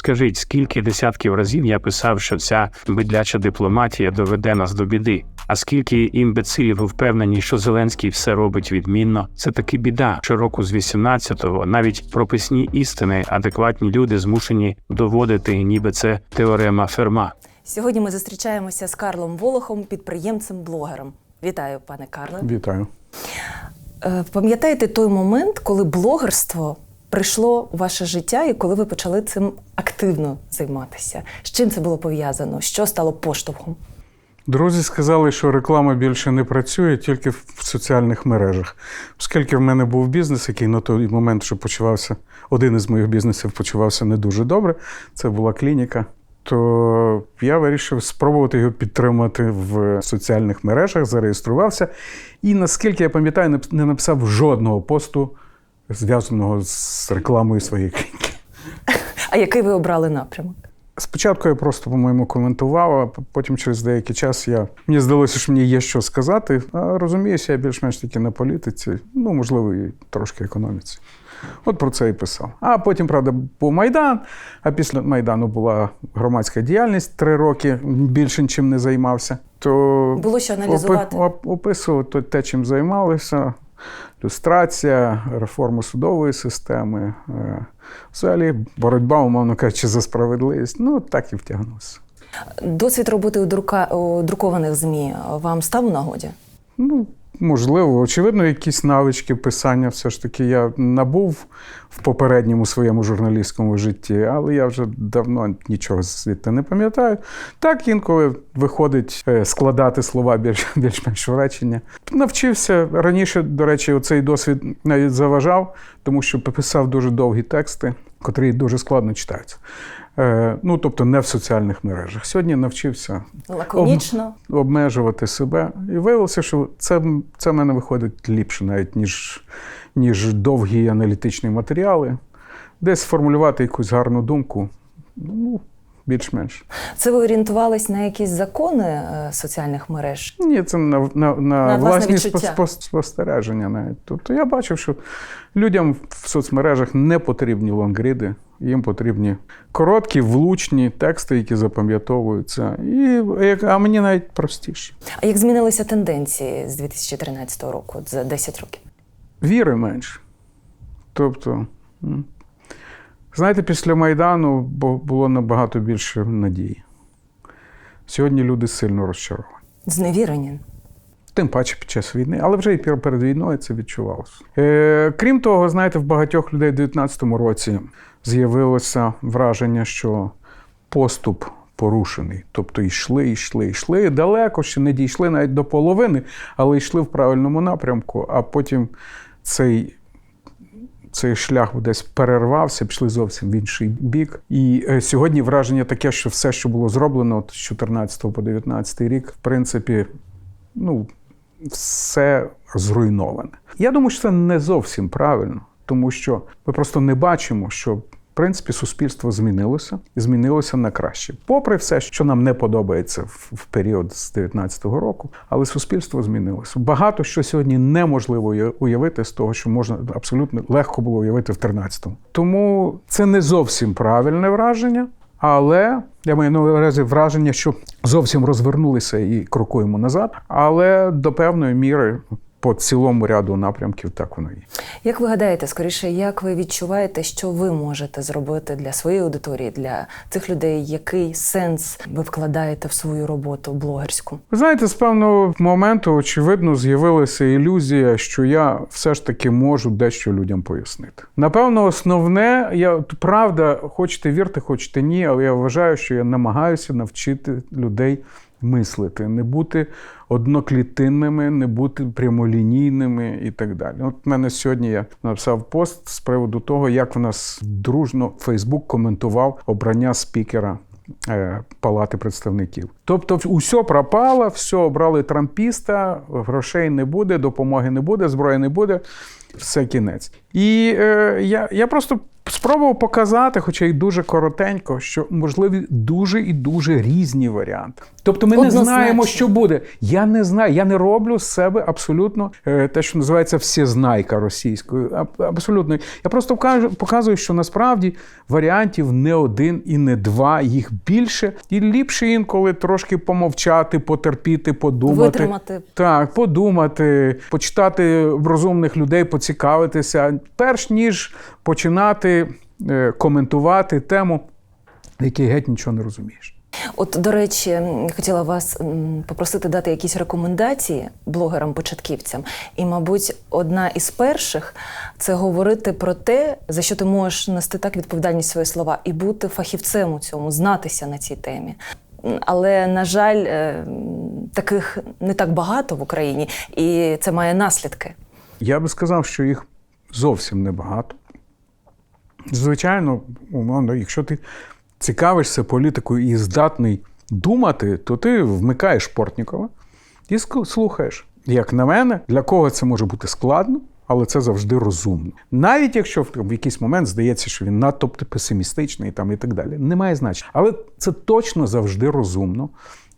Скажіть, скільки десятків разів я писав, що ця бидляча дипломатія доведе нас до біди? А скільки імбецилів впевнені, що Зеленський все робить відмінно? Це таки біда. Щороку з 18-го навіть прописні істини адекватні люди змушені доводити, ніби це теорема Ферма. Сьогодні ми зустрічаємося з Карлом Волохом, підприємцем-блогером. Вітаю, пане Карле. Вітаю. Е, Пам'ятаєте той момент, коли блогерство прийшло у ваше життя і коли ви почали цим активно займатися? З чим це було пов'язано? Що стало поштовхом? Друзі сказали, що реклама більше не працює тільки в соціальних мережах. Оскільки в мене був бізнес, який на той момент, що почувався, один із моїх бізнесів почувався не дуже добре. Це була клініка. То я вирішив спробувати його підтримати в соціальних мережах, зареєструвався. І наскільки я пам'ятаю, не- написав жодного посту, зв'язаного з рекламою своєї клініки. А який ви обрали напрямок? Спочатку я просто, по-моєму, коментував, а потім через деякий час я мені здалося, що мені є що сказати. А розуміюся, я більш-менш таки на політиці, ну, можливо, і трошки економіці. От про це і писав. А потім, правда, був Майдан, а після Майдану була громадська діяльність три роки, більше нічим не займався. То Було що аналізувати. опи- оп- описував те, чим займалися. Люстрація, реформа судової системи, е, взагалі боротьба, умовно кажучи, за справедливість. Ну, так і втягнувся. Досвід роботи у, друка... у друкованих ЗМІ вам став у нагоді? Ну, можливо, очевидно, якісь навички писання все ж таки я набув в попередньому своєму журналістському житті, але я вже давно нічого звідти не пам'ятаю. Так інколи виходить е, складати слова більш, більш-менш речення. Навчився раніше, до речі, оцей досвід навіть заважав, тому що писав дуже довгі тексти, котрі дуже складно читаються. Е, Ну, тобто не в соціальних мережах. Сьогодні навчився Лаконічно. обмежувати себе. І виявилося, що це, це в мене виходить ліпше, навіть ніж, ніж довгі аналітичні матеріали. Десь сформулювати якусь гарну думку. Ну, більш-менш. Це ви орієнтувались на якісь закони е, соціальних мереж? Ні, це на, на, на, власне власні спостереження навіть. Тобто я бачив, що людям в соцмережах не потрібні лонгріди, їм потрібні короткі, влучні тексти, які запам'ятовуються. І, а мені навіть простіше. А як змінилися тенденції з 2013 року, за 10 років? віри менше. Тобто, знаєте, після Майдану було набагато більше надії. Сьогодні люди сильно розчаровані. Зневірені. Тим паче під час війни, але вже і перед війною це відчувалося. Е, крім того, знаєте, в багатьох людей в 2019 році з'явилося враження, що поступ порушений. Тобто йшли, йшли, йшли далеко, ще не дійшли навіть до половини, але йшли в правильному напрямку, а потім цей. Цей шлях десь перервався, пішли зовсім в інший бік. І е, сьогодні враження таке, що все, що було зроблено от з 14 по 19 рік, в принципі, ну, все зруйноване. Я думаю, що це не зовсім правильно, тому що ми просто не бачимо, що в принципі суспільство змінилося і змінилося на краще. Попри все, що нам не подобається в, період з 19-го року, але суспільство змінилося. Багато що сьогодні неможливо уявити з того, що можна абсолютно легко було уявити в 13-му. Тому це не зовсім правильне враження. Але я маю на увазі враження, що зовсім розвернулися і крокуємо назад. Але до певної міри по цілому ряду напрямків так воно є. Як ви гадаєте, скоріше, як ви відчуваєте, що ви можете зробити для своєї аудиторії, для цих людей, який сенс ви вкладаєте в свою роботу блогерську? Ви знаєте, з певного моменту, очевидно, з'явилася ілюзія, що я все ж таки можу дещо людям пояснити. Напевно, основне, я правда, хочете вірте, хочете ні, але я вважаю, що я намагаюся навчити людей мислити, не бути одноклітинними, не бути прямолінійними і так далі. От в мене сьогодні я написав пост з приводу того, як в нас дружно Фейсбук коментував обрання спікера е, Палати представників. Тобто, усе пропало, все обрали трампіста, грошей не буде, допомоги не буде, зброї не буде, все кінець. І е, я, я просто спробував показати, хоча й дуже коротенько, що можливі дуже і дуже різні варіанти. Тобто ми не знаємо, що буде. Я не знаю, я не роблю з себе абсолютно е, те, що називається всезнайка російською. Абсолютно. Я просто показую, що насправді варіантів не один і не два, їх більше. І ліпше інколи трошки помовчати, потерпіти, подумати. Витримати. Так, подумати, почитати розумних людей, поцікавитися, перш ніж починати е, коментувати тему, в якій геть нічого не розумієш. От, до речі, хотіла вас попросити дати якісь рекомендації блогерам-початківцям. І, мабуть, одна із перших це говорити про те, за що ти можеш нести так відповідальність свої слова, і бути фахівцем у цьому, знатися на цій темі. Але, на жаль, е, таких не так багато в Україні, і це має наслідки. Я би сказав, що їх зовсім небагато. Звичайно, умовно, якщо ти цікавишся політикою і здатний думати, то ти вмикаєш Портнікова і слухаєш. Як на мене, для кого це може бути складно, але це завжди розумно. Навіть якщо в, якийсь момент здається, що він надто песимістичний там, і так далі. Немає значення. Але це точно завжди розумно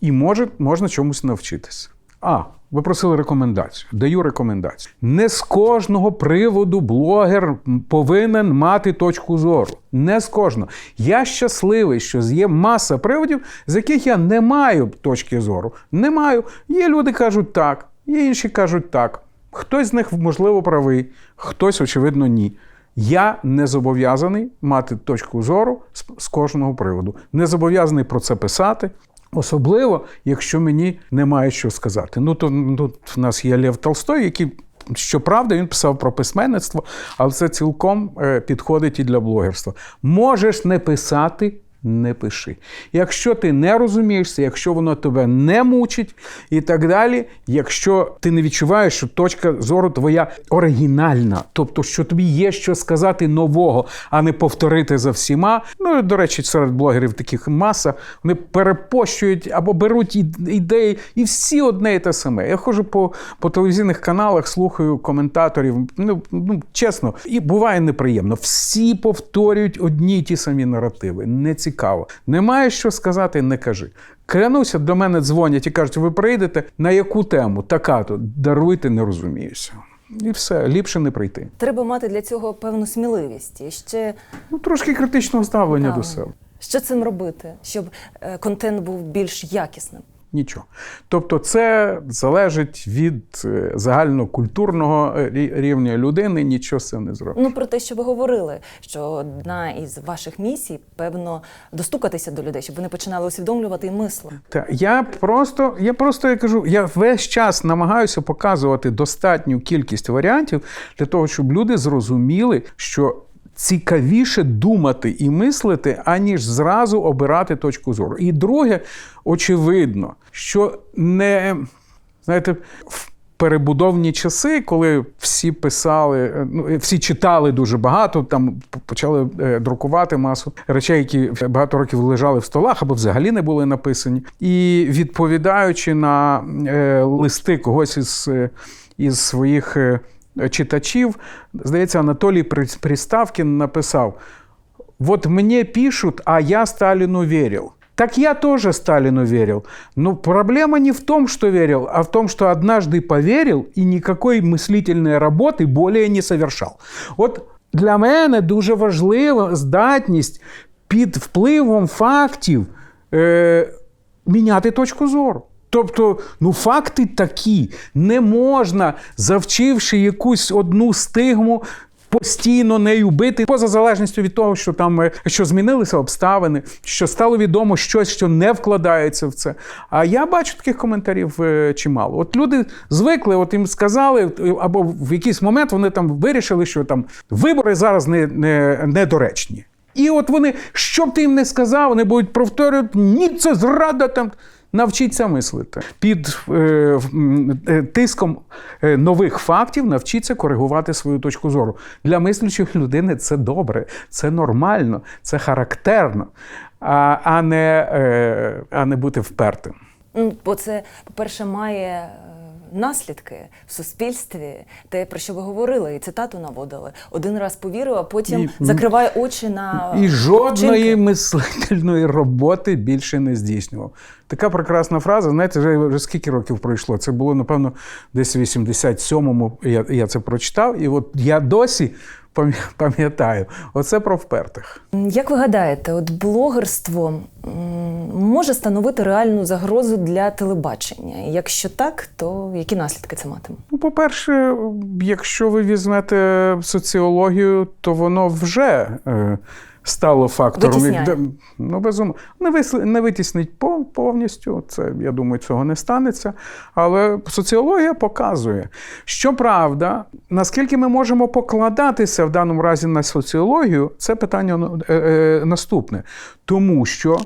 і може, можна чомусь навчитися. А, ви просили рекомендацію. Даю рекомендацію. Не з кожного приводу блогер повинен мати точку зору. Не з кожного. Я щасливий, що є маса приводів, з яких я не маю точки зору. Не маю. Є люди кажуть так, є інші кажуть так. Хтось з них, можливо, правий, хтось, очевидно, ні. Я не зобов'язаний мати точку зору з, кожного приводу. Не зобов'язаний про це писати. Особливо, якщо мені немає що сказати. Ну, то ну, в нас є Лев Толстой, який, щоправда, він писав про письменництво, але це цілком е, підходить і для блогерства. Можеш не писати. Не пиши. Якщо ти не розумієшся, якщо воно тебе не мучить і так далі, якщо ти не відчуваєш, що точка зору твоя оригінальна, тобто, що тобі є що сказати нового, а не повторити за всіма. Ну, до речі, серед блогерів таких маса, вони перепощують або беруть ідеї, і всі одне і те саме. Я ходжу по, по телевізійних каналах, слухаю коментаторів. Ну, ну чесно, і буває неприємно. Всі повторюють одні й ті самі наративи. Не цікаво. Немає що сказати, не кажи. Клянуся, до мене дзвонять і кажуть, ви прийдете на яку тему? Така-то даруйте, не розуміюся. І все, ліпше не прийти. Треба мати для цього певну сміливість і ще Ну, трошки критичного ставлення Так. до себе. що цим робити, щоб е, контент був більш якісним. Нічого. Тобто, це залежить від е, загальнокультурного е, рівня людини, нічого з цим не зробиш. Ну про те, що ви говорили, що одна із ваших місій, певно, достукатися до людей, щоб вони починали усвідомлювати і мислити. Та я просто, я просто я кажу, я весь час намагаюся показувати достатню кількість варіантів для того, щоб люди зрозуміли, що. Цікавіше думати і мислити, аніж зразу обирати точку зору. І друге, очевидно, що не знаєте, в перебудовні часи, коли всі писали, е, ну всі читали дуже багато, там почали е, друкувати масу речей, які багато років лежали в столах або взагалі не були написані. І відповідаючи на е, листи когось із, е, із своїх е, читачів, здається, Анатолій При- Приставкін написав: Вот мне пишут, а я Сталину верил. Так я тоже Сталину верил. Но проблема не в том, что верил, а в том, что однажды поверил и никакой мыслительной работы более не совершал. От для мене дуже важлива здатність під впливом фактів е, міняти точку зору. Тобто, ну факти такі. Не можна, завчивши якусь одну стигму, постійно нею бити, поза залежністю від того, що там е, що змінилися обставини, що стало відомо щось, що не вкладається в це. А я бачу таких коментарів е, чимало. От люди звикли, от їм сказали, е, або в якийсь момент вони там вирішили, що там вибори зараз не, не, недоречні. І от вони, що б ти їм не сказав, вони будуть повторювати, ні, це зрада там. Навчіться мислити під е, е, тиском е, нових фактів, навчіться коригувати свою точку зору. Для мислячої людини це добре, це нормально, це характерно, а, а, не, е, а не бути впертим. Бо це, по-перше, має е, наслідки в суспільстві, те, про що ви говорили, і цитату наводили. Один раз повірив, а потім І- закриває очі на І жодної вчинки. мислительної роботи більше не здійснював. Така прекрасна фраза. Знаєте, вже, вже скільки років пройшло? Це було, напевно, десь в 87-му я, я це прочитав, і от я досі пам'ятаю. Оце про впертих. Як ви гадаєте, от блогерство може становити реальну загрозу для телебачення? Якщо так, то які наслідки це матиме? Ну, по-перше, якщо ви візьмете соціологію, то воно вже е, стало фактором. Витісняє. ну, безумовно. Не, вис- не витіснить повністю. Це, я думаю, цього не станеться. Але соціологія показує. Щоправда, наскільки ми можемо покладатися в даному разі на соціологію, це питання е, е, наступне. Тому що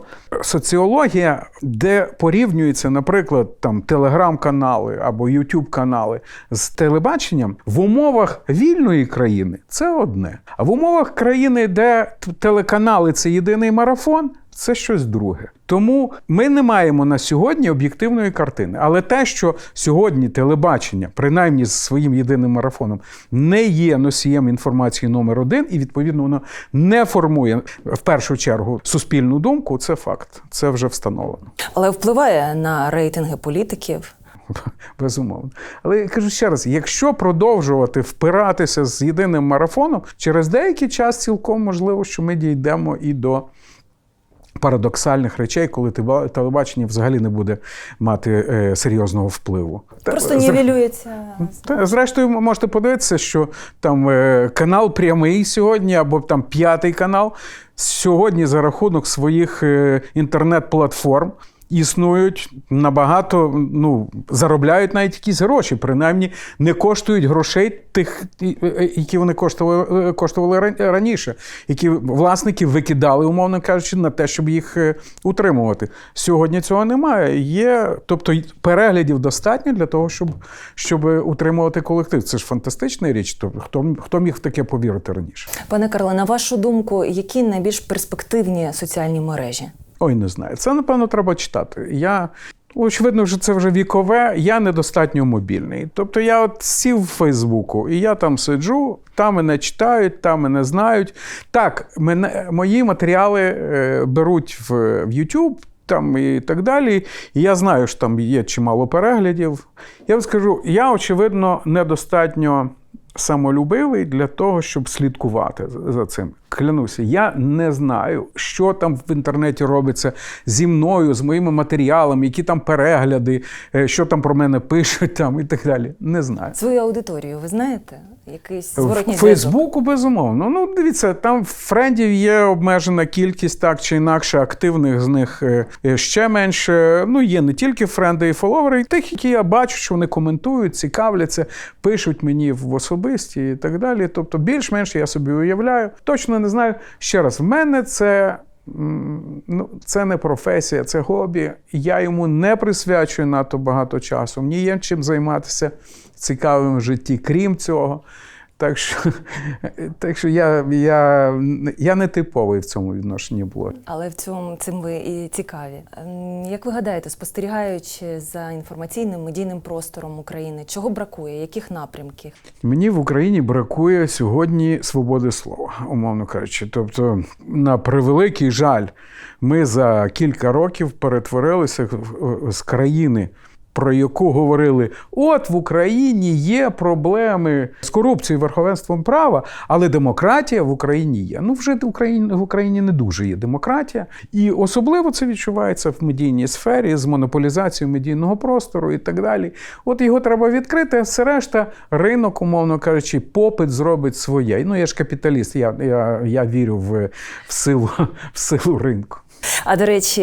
соціологія, де порівнюється, наприклад, там телеграм-канали або Ютуб-канали з телебаченням, в умовах вільної країни це одне. А в умовах країни, де т- телеканали це єдиний марафон. Це щось друге. Тому ми не маємо на сьогодні об'єктивної картини. Але те, що сьогодні телебачення, принаймні з своїм єдиним марафоном, не є носієм інформації номер один, і відповідно воно не формує в першу чергу суспільну думку, це факт. Це вже встановлено. Але впливає на рейтинги політиків. Безумовно. Але я кажу ще раз: якщо продовжувати впиратися з єдиним марафоном, через деякий час цілком можливо, що ми дійдемо і до. Парадоксальних речей, коли телебачення взагалі не буде мати е, серйозного впливу. Просто нівелюється. Та, зрештою, можете подивитися, що там е, канал прямий сьогодні, або там п'ятий канал сьогодні за рахунок своїх е, інтернет-платформ. Існують набагато, ну заробляють навіть якісь гроші, принаймні не коштують грошей тих, які вони коштували, е, коштували раніше, які власники викидали, умовно кажучи, на те, щоб їх е, утримувати. Сьогодні цього немає. Є, тобто переглядів достатньо для того, щоб, щоб утримувати колектив. Це ж фантастична річ. Тобто, хто, хто міг в таке повірити раніше? Пане Карле, на вашу думку, які найбільш перспективні соціальні мережі? Ой, не знаю. Це, напевно, треба читати. Я. Очевидно, що це вже вікове, я недостатньо мобільний. Тобто я от сів в Фейсбуку, і я там сиджу, там мене читають, там мене знають. Так, мене, мої матеріали е, беруть в, в YouTube, там і так далі. І я знаю, що там є чимало переглядів. Я вам скажу, я, очевидно, недостатньо самолюбивий для того, щоб слідкувати за- цим. Клянуся, я не знаю, що там в інтернеті робиться зі мною, з моїми матеріалами, які там перегляди, е, що там про мене пишуть там і так далі. Не знаю. Свою аудиторію, ви знаєте? Якийсь В зворотній зв'язок? Фейсбуку, безумовно. Ну, дивіться, там френдів є обмежена кількість, так чи інакше, активних з них е, е, ще менше. Ну, є не тільки френди і фоловери, і тих, які я бачу, що вони коментують, цікавляться, пишуть мені в особисті і так далі. Тобто, більш-менш я собі уявляю. Точно не знаю. Ще раз, в мене це. Ну, це не професія, це хобі. Я йому не присвячую надто багато часу. Мені є чим займатися цікавим в житті, крім цього. Так що, так що я, я, я не типовий в цьому відношенні блогер. Але в цьому цим ви і цікаві. Ем, Як ви гадаєте, спостерігаючи за інформаційним медійним простором України, чого бракує, яких напрямків? Мені в Україні бракує сьогодні свободи слова, умовно кажучи. Тобто, на превеликий жаль, ми за кілька років перетворилися з країни. Про яку говорили, от в Україні є проблеми з корупцією, верховенством права, але демократія в Україні є. Ну, вже в Україні, не дуже є демократія, і особливо це відчувається в медійній сфері з монополізацією медійного простору і так далі. От його треба відкрити, а все решта ринок, умовно кажучи, попит зробить своє. Ну я ж капіталіст, я, я, я вірю в, в, силу, в силу ринку. А до речі,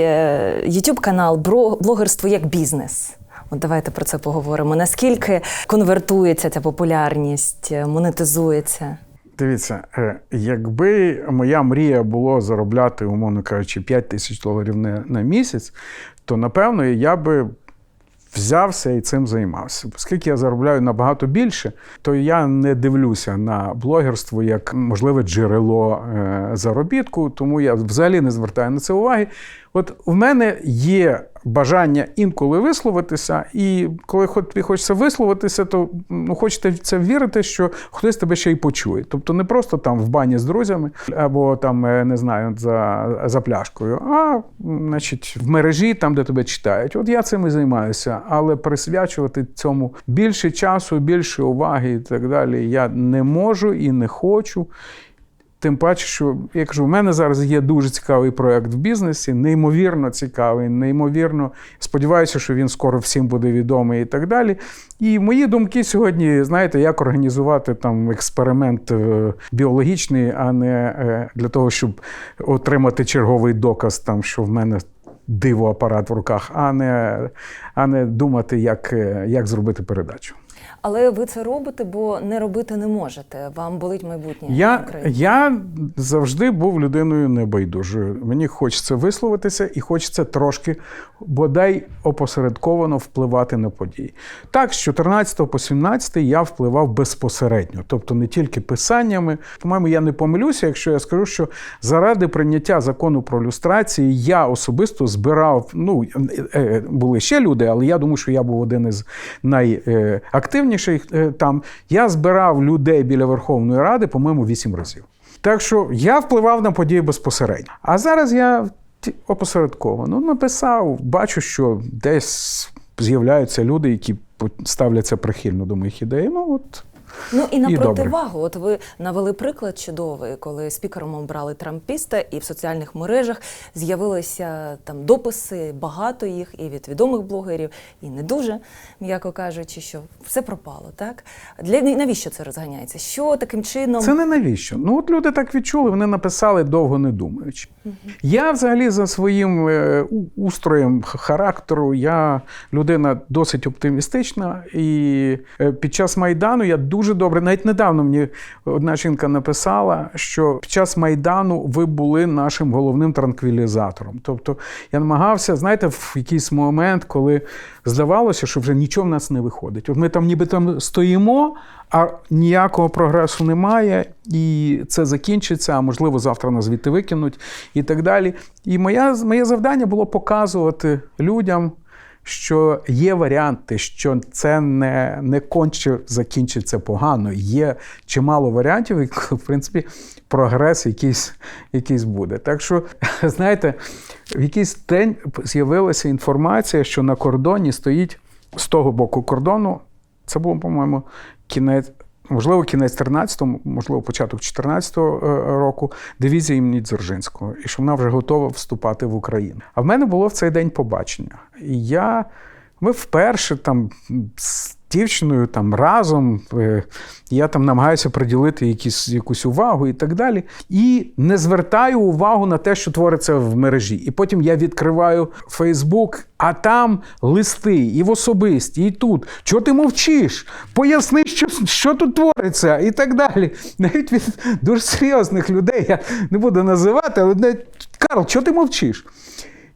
youtube канал блогерство як бізнес. От давайте про це поговоримо. Наскільки конвертується ця популярність, монетизується? Дивіться, е, якби моя мрія було заробляти, умовно кажучи, 5 тисяч доларів на місяць, то напевно я би взявся і цим займався. Оскільки я заробляю набагато більше, то я не дивлюся на блогерство як можливе джерело е, заробітку, тому я взагалі не звертаю на це уваги. От в мене є бажання інколи висловитися, і коли тобі хочеться висловитися, то ну, хочете в це вірити, що хтось тебе ще й почує. Тобто не просто там в бані з друзями або там, е, не знаю, за, за пляшкою, а значить, в мережі, там, де тебе читають. От я цим і займаюся, але присвячувати цьому більше часу, більше уваги і так далі я не можу і не хочу. Тим паче, що я кажу, в мене зараз є дуже цікавий проект в бізнесі, неймовірно цікавий, неймовірно. Сподіваюся, що він скоро всім буде відомий і так далі. І мої думки сьогодні, знаєте, як організувати там експеримент е, біологічний, а не е, для того, щоб отримати черговий доказ, там, що в мене диво апарат в руках, а не, а не думати, як, е, як зробити передачу. Але ви це робите, бо не робити не можете. Вам болить майбутнє Я, України. я завжди був людиною небайдужою. Мені хочеться висловитися і хочеться трошки, бодай опосередковано впливати на події. Так, з 14 по 17 я впливав безпосередньо, тобто не тільки писаннями. По-моєму, я не помилюся, якщо я скажу, що заради прийняття закону про люстрації я особисто збирав. Ну е, е, були ще люди, але я думаю, що я був один із найактивніших е, там. Я збирав людей біля Верховної Ради, по-моєму, вісім разів. Так що я впливав на події безпосередньо. А зараз я опосередковано написав, бачу, що десь з'являються люди, які ставляться прихильно до моїх ідей. Ну от Ну і на І добре. от ви навели приклад чудовий, коли спікером обрали трампіста, і в соціальних мережах з'явилися там дописи, багато їх, і від відомих блогерів, і не дуже, м'яко кажучи, що все пропало. Так для навіщо це розганяється? Що таким чином Це не навіщо. Ну от люди так відчули, вони написали довго не думаючи. Я взагалі за своїм е, устроєм характеру, я людина досить оптимістична. І е, під час Майдану я дуже добре, навіть недавно мені одна жінка написала, що під час Майдану ви були нашим головним транквілізатором. Тобто я намагався, знаєте, в якийсь момент, коли здавалося, що вже нічого в нас не виходить. От ми там ніби там стоїмо, а ніякого прогресу немає, і це закінчиться, а можливо, завтра нас звідти викинуть і так далі. І моя, моє завдання було показувати людям, що є варіанти, що це не, не конче закінчиться погано. Є чимало варіантів, і, в принципі, прогрес якийсь, якийсь буде. Так що, знаєте, в якийсь день з'явилася інформація, що на кордоні стоїть з того боку кордону. Це було, по-моєму, кінець. Можливо, кінець 13-го, можливо, початок 14-го е, року дивізія імені Дзержинського, і що вона вже готова вступати в Україну. А в мене було в цей день побачення. І я, ми вперше там дівчиною там разом, е, я там намагаюся приділити якісь, якусь увагу і так далі. І не звертаю увагу на те, що твориться в мережі. І потім я відкриваю Фейсбук, а там листи і в особисті, і тут. Чого ти мовчиш? Поясни, що, що тут твориться, і так далі. Навіть від дуже серйозних людей я не буду називати, але навіть, Карл, чого ти мовчиш?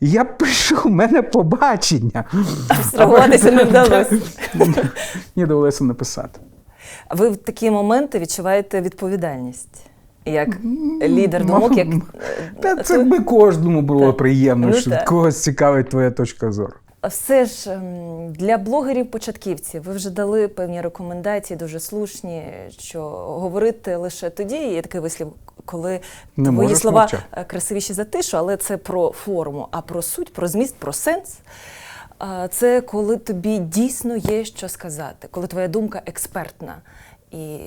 Я пишу, в мене побачення. абстрагуватися не вдалося? Мені довелося написати. Ви в такі моменти відчуваєте відповідальність як лідер думок, як Та е, це би кожному було приємно, Ну, що когось цікавить твоя точка зору. Все ж ем, для блогерів-початківців ви вже дали певні рекомендації, дуже слушні, що говорити лише тоді, є такий вислів, коли Не твої слова мовчати. е, красивіші за тишу, але це про форму, а про суть, про зміст, про сенс. Це коли тобі дійсно є що сказати, коли твоя думка експертна. І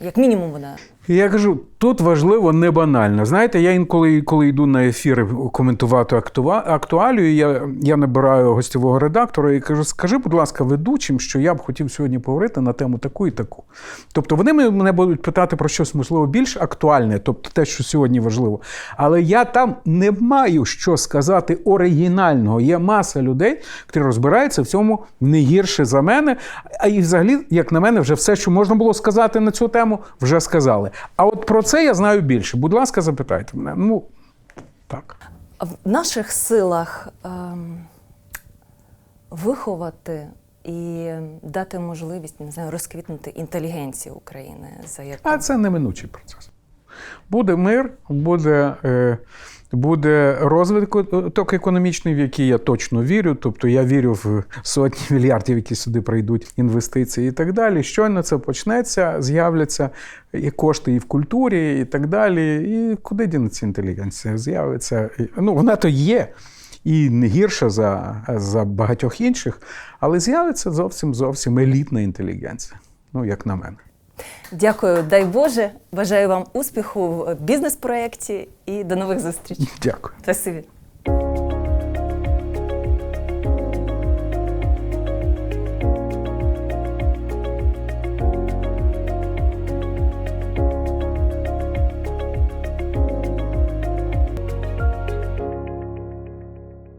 як мінімум вона Я кажу, тут важливо не банально. Знаєте, я інколи, коли йду на ефіри коментувати актуа- актуалію, я, я набираю гостєвого редактора і кажу: скажи, будь ласка, ведучим, що я б хотів сьогодні поговорити на тему таку і таку. Тобто вони мене будуть питати про щось, можливо, більш актуальне, тобто те, що сьогодні важливо. Але я там не маю що сказати оригінального. Є маса людей, які розбираються в цьому не гірше за мене. А і взагалі, як на мене, вже все, що можна було сказати на цю тему, вже сказали. А от про це я знаю більше. Будь ласка, запитайте мене. Ну так. в наших силах ем, виховати і дати можливість не знаю, розквітнути інтелігенцію України за яку А це неминучий процес. Буде мир, буде е, Буде розвиток економічний, в який я точно вірю. Тобто я вірю в сотні мільярдів, які сюди прийдуть інвестиції і так далі. Щойно це почнеться, з'являться і кошти і в культурі, і так далі. І куди дінеться інтелігенція? З'явиться. Ну, вона то є. І не гірша за, за багатьох інших, але з'явиться зовсім зовсім елітна інтелігенція. Ну, як на мене. Дякую, дай Боже. Бажаю вам успіху в бізнес-проєкті і до нових зустрічей. Дякую. Спасибі.